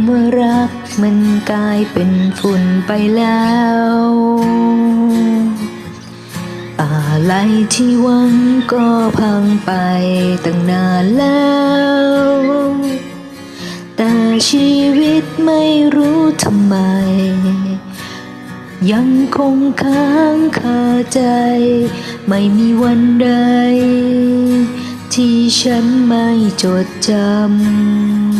ำว่ารักมันกลายเป็นฝุ่นไปแล้วอะไรที่หวังก็พังไปตั้งนานแล้ว แต่ชีวิตไม่รู้ทำไม ยังคงค้างคาใจ ไม่มีวันใด ที่ฉันไม่จดจำ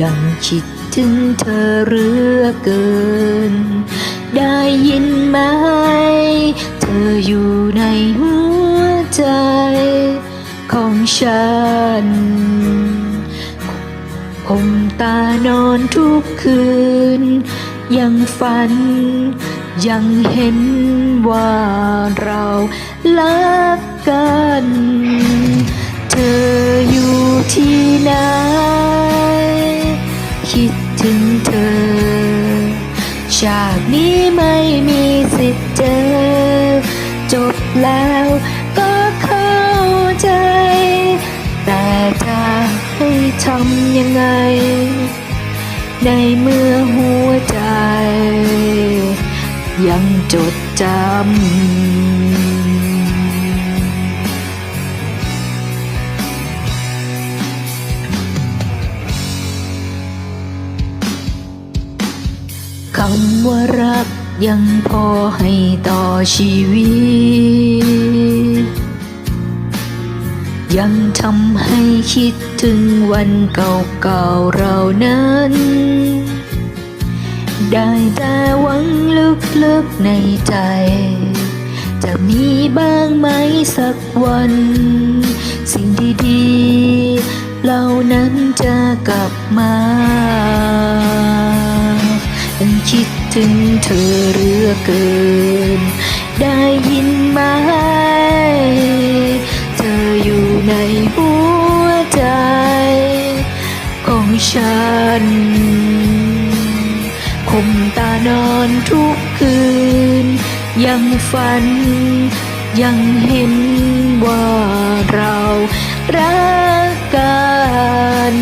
ยังคิดถึงเธอเรือเกิน ได้ยินไหม เธออยู่ในหัวใจของฉันคมตานอนทุกคืน ยังฝัน ยังเห็นว่าเรารักกัน เธออยู่ที่ไหน คิดถึงเธอ ชาตินี้ไม่มีสิทธิ์เจอ จบแล้วก็เข้าใจ แต่จะให้ทำยังไง ในเมื่อหัวใจ ยังจดจำำว่ารักยังพอให้ต่อชีวิต ยังทำให้คิดถึงวันเก่าๆเรานั้น ได้แต่หวังลึกๆในใจ จะมีบ้างไหมสักวัน สิ่งดีๆเหล่านั้นจะกลับมา ถึงเธอเรือเกิน ได้ยินไหม เธออยู่ในหัวใจของฉันคมตานอนทุกคืน ยังฝัน ยังเห็นว่าเรารักกัน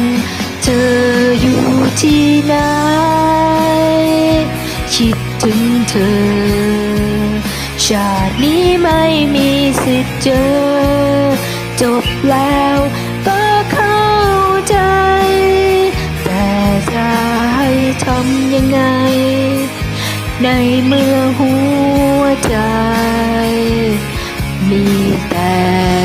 เธออยู่ที่ไหน คิดถึงเธอ ชาตินี้ไม่มีสิทธิ์เจอ จบแล้วก็เข้าใจ แต่จะให้ทำยังไง ในเมื่อหัวใจ มีแต่